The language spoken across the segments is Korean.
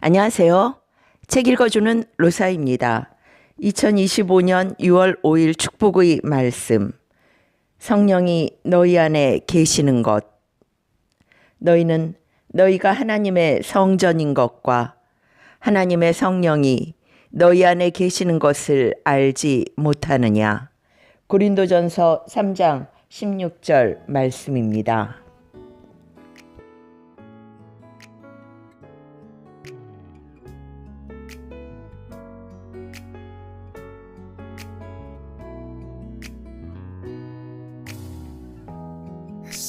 안녕하세요. 책 읽어주는 로사입니다. 2025년 6월 5일 축복의 말씀. 성령이 너희 안에 계시는 것. 너희는 너희가 하나님의 성전인 것과 하나님의 성령이 너희 안에 계시는 것을 알지 못하느냐. 고린도전서 3장 16절 말씀입니다.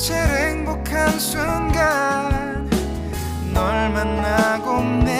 제일 행복한 순간 널 만나고 매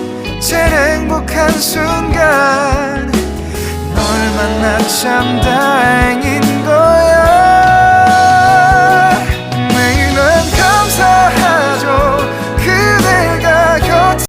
제일 행복한 순간 널 만나 참 다행인 거야